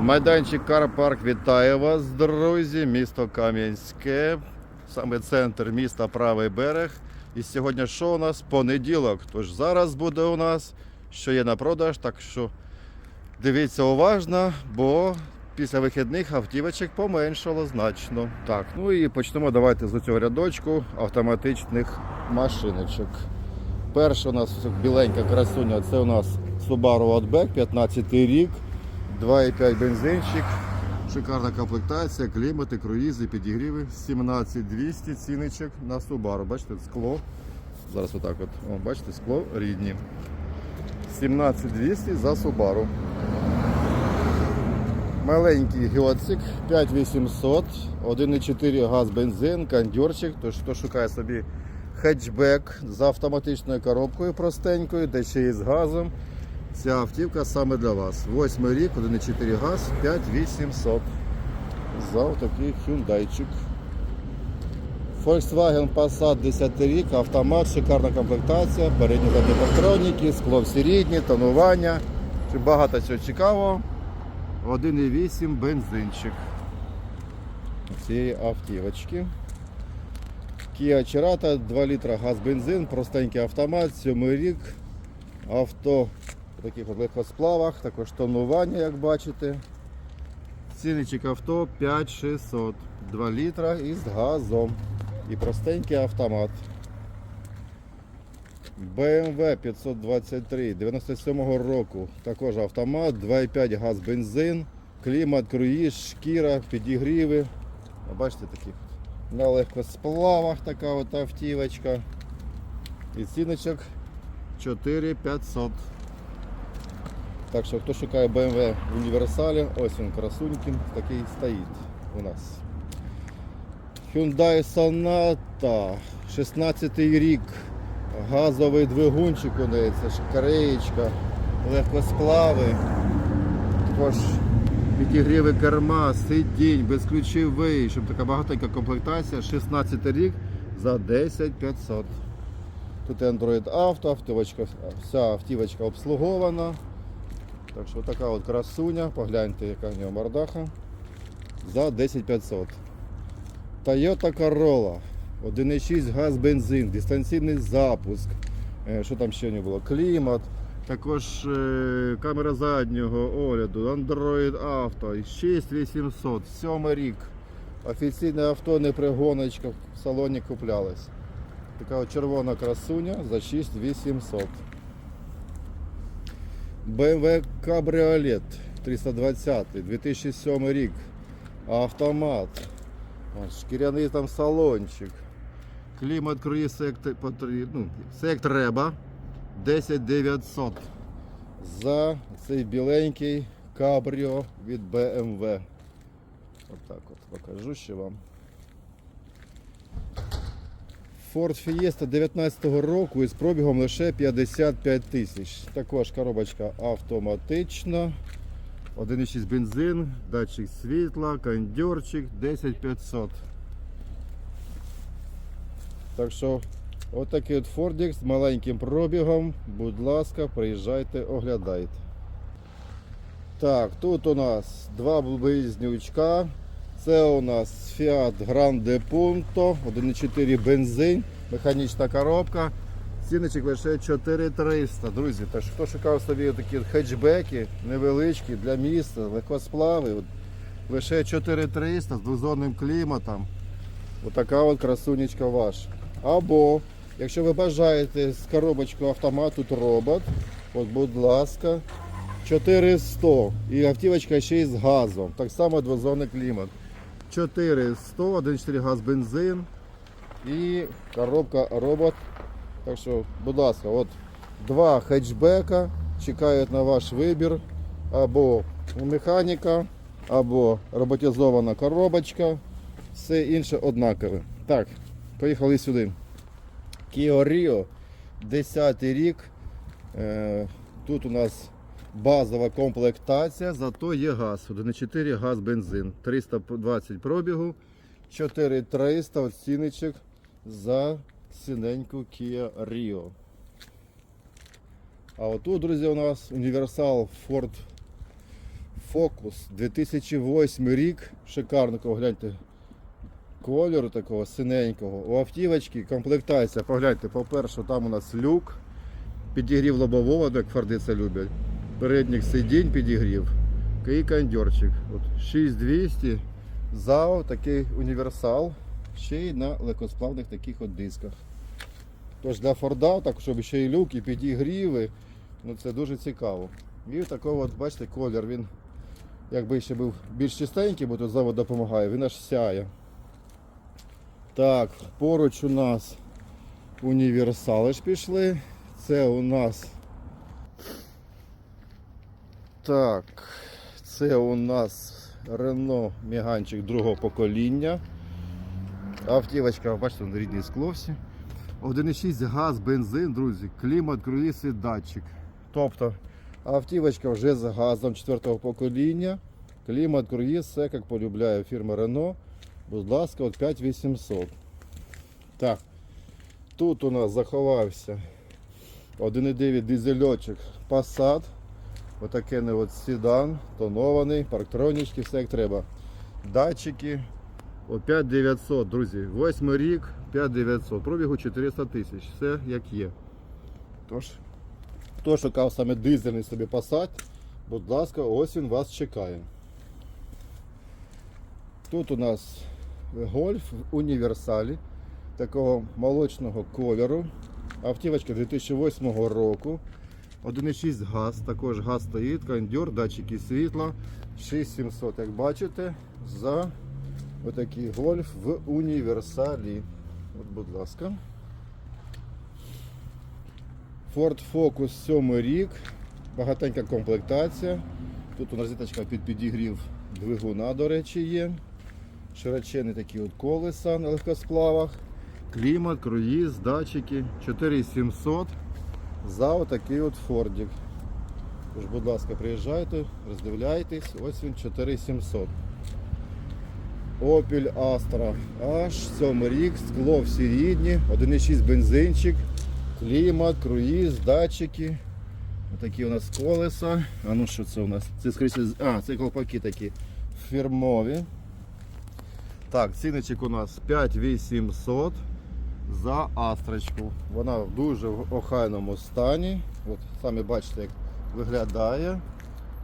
Майданчик Карпарк вітає вас, друзі. Місто Кам'янське, саме центр міста Правий берег. І сьогодні що у нас? Понеділок. Тож зараз буде у нас, що є на продаж, так що дивіться уважно, бо після вихідних автівочок поменшало значно. Так, ну і почнемо давайте з цього рядочку автоматичних машиночок. Перша у нас біленька красуня, це у нас Subaru Outback, 15 рік. 2,5 бензинчик, шикарна комплектація, клімати, круїзи, підігріви. 17200 ціничок на Subaru. Бачите, скло. Зараз отак от. О, бачите, скло рідні. 17200 за Subaru. Маленький гіоцик 5800, 1,4 газ бензин, кондьорчик. Тож хто шукає собі хетчбек з автоматичною коробкою простенькою, де ще й з газом. Ця автівка саме для вас. Восьмий рік, 1,4 газ, 5800. За такий хюндайчик. Volkswagen Passat 10 рік, автомат, шикарна комплектація, передні задні патроніки, скло всі рідні, тонування. Багато цього цікавого. 1,8 бензинчик цієї автівочки. Kia Cerato, 2 літра газ бензин, простенький автомат, 7 рік. Авто в таких легкосплавах, також тонування, як бачите. Ціничок авто 5600, 2 літра із газом. І простенький автомат. BMW 523 97 року. Також автомат, 2,5 газ бензин, клімат, круїз, шкіра, підігріви. Бачите такі. На легкосплавах така от автівочка. І ціночок 4500. Так що хто шукає BMW в універсалі, ось він красунькін, такий стоїть у нас. Hyundai Sonata, 16 рік, газовий двигунчик у неї, це ж кореєчка, легкосплави, також підігріви керма, сидінь, безключовий, щоб така багатенька комплектація, 16 рік за 10 500. Тут Android Auto, автівочка, вся автівочка обслугована. Так що така от красуня, погляньте, яка в нього мордаха. За 10 500. Toyota Corolla. 1,6 газ бензин, дистанційний запуск. Е, Що там ще нього було? Клімат. Також е, камера заднього огляду, Android Auto, 6800, 7 рік. Офіційне авто, не пригоночка, в салоні куплялось. Така червона красуня за 6800. BMW Cabriolet 320, 2007 рік. Автомат. Шкіряний там салончик. Клімат круїз потрі- ну, все як треба. 10 900 за цей біленький кабріо від BMW. Отак от покажу ще вам. Ford Fiesta 19 року із пробігом лише 55 тисяч. Також коробочка автоматична. 1,6 бензин, датчик світла, кондьорчик 10500. Так що отакий от Фордік з маленьким пробігом. Будь ласка, приїжджайте, оглядайте. Так, тут у нас два близнючка. Це у нас Fiat Grande Punto, 1,4 бензин, механічна коробка. Ціночок лише 4300. Друзі, тож хто шукав собі такі хетчбеки невеличкі для міста, легкосплави, лише 4300 з двозонним кліматом. Отака от красунечка ваша. Або, якщо ви бажаєте з коробочкою автомат, тут робот, от, будь ласка, 400. І автівочка ще й з газом. Так само двозонний клімат. 400, 1,4 газ бензин і коробка робот. Так що, будь ласка, от два хетчбека чекають на ваш вибір. Або механіка, або роботизована коробочка. Все інше однакове. Так, поїхали сюди. Kia Rio, 10 рік. Е, Тут у нас базова комплектація, зато є газ. 1,4 газ бензин. 320 пробігу, 4300 оціночок за синеньку Kia Rio. А отут, друзі, у нас універсал Ford Focus 2008 рік. Шикарно, гляньте. Кольору такого синенького. У автівочки комплектація. Погляньте, по-перше, там у нас люк. Підігрів лобового, як форди це люблять. Передніх сидінь підігрів. І кондьорчик. От 6200. ЗАО, такий універсал. Ще й на легкосплавних таких от дисках. Тож для Форда, так, щоб ще і люк, і підігріви, ну це дуже цікаво. І такого, от, бачите, колір, він якби ще був більш чистенький, бо тут завод допомагає, він аж сяє. Так, поруч у нас універсали ж пішли. Це у нас. Так, це у нас Renault Міганчик другого покоління. Автівочка, бачите, на рідній скло всі. 1,6 газ, бензин, друзі, клімат, круїз і датчик. Тобто автівочка вже з газом 4 покоління. Клімат, круїз, все як полюбляє фірма Renault. Будь ласка, от 5800. Так, тут у нас заховався 1,9 дизельочок Passat. Отаке не от седан, тонований, парктронічки, все як треба. Датчики. О, 5900, друзі. Восьмий рік, 5900. Пробігу 400 тисяч. Все як є. Тож, хто шукав саме дизельний собі Passat, будь ласка, ось він вас чекає. Тут у нас гольф в універсалі такого молочного кольору. Автівочка 2008 року. 1,6 газ, також газ стоїть, кондьор, датчики світла. 6700, як бачите, за отакий гольф в універсалі. От, будь ласка. Ford Focus 7 рік. Багатенька комплектація. Тут у нас розеточка під підігрів двигуна, до речі, є. Широченні такі от колеса на легкосплавах. Клімат, круїз, датчики. 4700 за отакий от Фордік. Тож, будь ласка, приїжджайте, роздивляйтесь. Ось він 4700. Opel Astra аж 7 рік, скло всі рідні, 1,6 бензинчик, клімат, круїз, датчики. Отакі у нас колеса. А ну що це у нас? Це скоріше, а, це колпаки такі фірмові. Так, ціночок у нас 5800 за астрочку. Вона в дуже охайному стані. От самі бачите, як виглядає.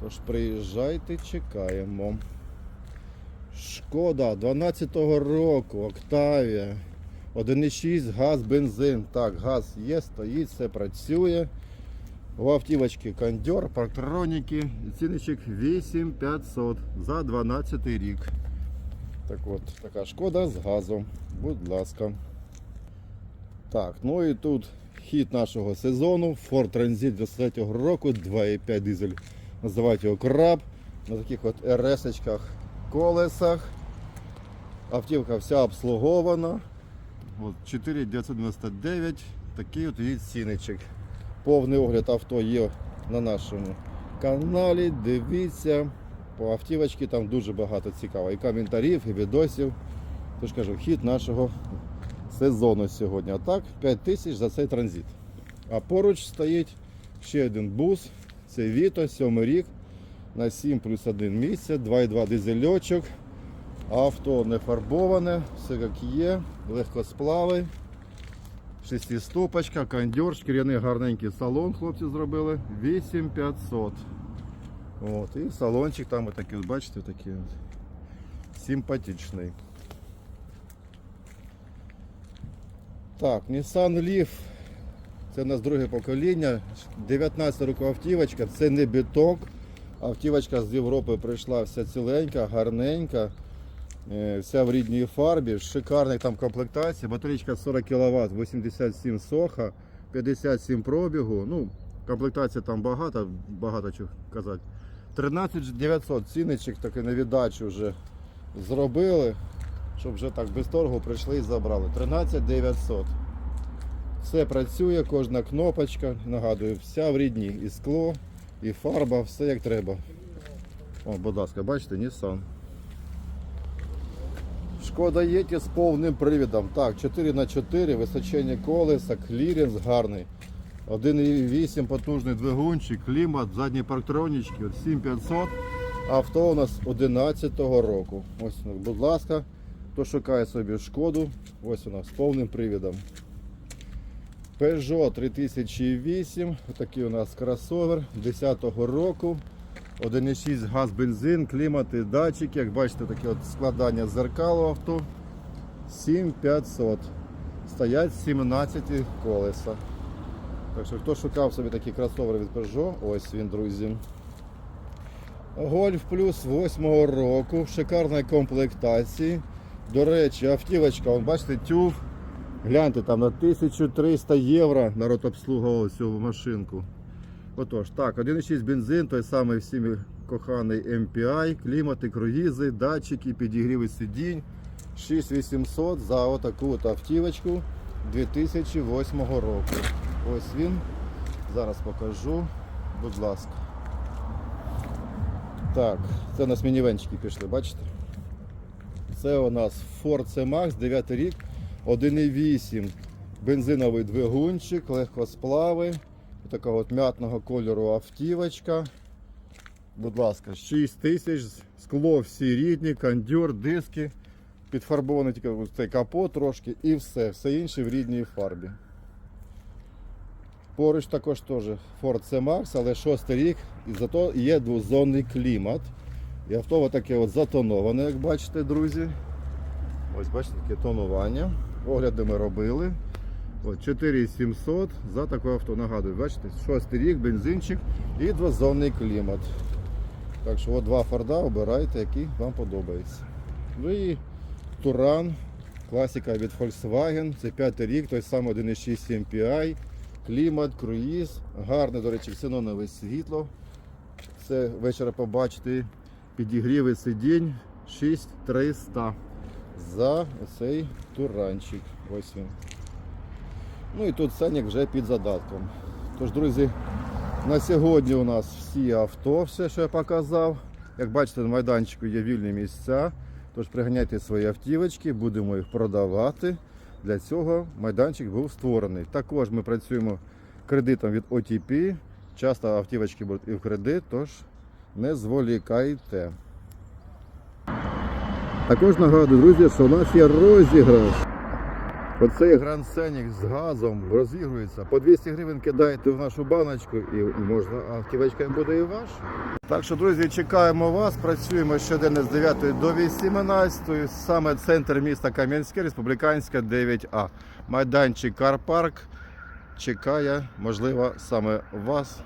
Тож приїжджайте, чекаємо. Шкода 12-го року, Октавія. 1,6 газ, бензин. Так, газ є, стоїть, все працює. У автівочки кондьор, парктроніки. Ціночок 8500 за 12 рік. Так от, така шкода з газом. Будь ласка. Так, ну і тут хід нашого сезону. Ford Transit 23 року, 2,5 дизель. Називають його краб. На таких от РС-очках колесах. Автівка вся обслугована. От 4999. Такий от її ціничок. Повний огляд авто є на нашому каналі. Дивіться. По автівочці там дуже багато цікаво. І коментарів, і відосів. Тож кажу, хід нашого сезону сьогодні. А так 5 тисяч за цей транзит. А поруч стоїть ще один бус. Це Віто, 7 рік на 7 плюс 1 місце, 2,2 дизельочок. Авто не фарбоване, все як є, легкосплави, шестиступочка, кондьор, шкіряний гарненький салон хлопці зробили. 8500. От, і салончик там от, бачите, такий симпатичний. Так, Nissan Leaf. Це у нас друге покоління. 19 року автівочка, це не біток. Автівочка з Європи прийшла вся ціленька, гарненька, е, вся в рідній фарбі, шикарна там комплектація. Батарейка 40 кВт, 87 соха, 57 пробігу. Ну, комплектація там багато, багато чого казати. 13 900 ціничок таки на віддачу вже зробили, щоб вже так без торгу прийшли і забрали. 13 900. Все працює, кожна кнопочка, нагадую, вся в рідні. І скло, і фарба, все як треба. О, будь ласка, бачите, Nissan. Шкода Єті з повним привідом. Так, 4х4, височені колеса, кліренс гарний. 1,8 потужний двигунчик, клімат, задні парктронічки, 7500 Авто у нас 11-го року. Ось, будь ласка, хто шукає собі шкоду, ось вона з повним привідом. Peugeot 3008, отакий у нас кросовер 10-го року. 1,6 газ, бензин, клімати, датчики. Як бачите, таке от складання зеркал у авто. 7500. Стоять 17 колеса. Так що хто шукав собі такий кросовер від Peugeot, ось він, друзі. Гольф плюс 8 року в шикарній комплектації. До речі, автівочка, вон, бачите, тюф. Гляньте, там на 1300 євро народ обслуговував цю машинку. Отож, так, 1,6 бензин, той самий всіми коханий MPI, клімати, круїзи, датчики, підігріви сидінь. 6800 за отаку от автівочку 2008 року. Ось він. Зараз покажу. Будь ласка. Так, це у нас мінівенчики пішли, бачите? Це у нас Ford C-Max, 9 рік, 1,8 бензиновий двигунчик, легкосплави, такого от м'ятного кольору автівочка. Будь ласка, 6 тисяч, скло всі рідні, кондюр, диски, підфарбований тільки цей капот трошки і все, все інше в рідній фарбі. Поруч також теж Ford C-Max, але 6 рік, і зато є двозонний клімат. І авто таке от затоноване, як бачите, друзі. Ось бачите, таке тонування. Огляди ми робили. От 4700 за таке авто. Нагадую, бачите, 6 рік, бензинчик і двозонний клімат. Так що от два форда обирайте, який вам подобається. Ну і Туран, класика від Volkswagen, це 5 рік, той самий 1.6 MPI, клімат, круїз, гарне, до речі, ксенонове світло. Це вечора побачите. Підігріви сидінь 6300 за цей туранчик. Ось він. Ну і тут ценник вже під задатком. Тож, друзі, на сьогодні у нас всі авто, все, що я показав. Як бачите, на майданчику є вільні місця. Тож приганяйте свої автівочки, будемо їх продавати. Для цього майданчик був створений. Також ми працюємо кредитом від OTP. Часто автівочки будуть і в кредит, тож не зволікайте. Також нагадую, друзі, що у нас є розіграш. Оцей Grand Scenic з газом розігрується. По 200 гривень кидаєте в нашу баночку і можна автівочка буде і ваша. Так що, друзі, чекаємо вас. Працюємо щоденно з 9 до 18. Саме центр міста Кам'янське, Республіканська 9А. Майданчик Карпарк чекає, можливо, саме вас.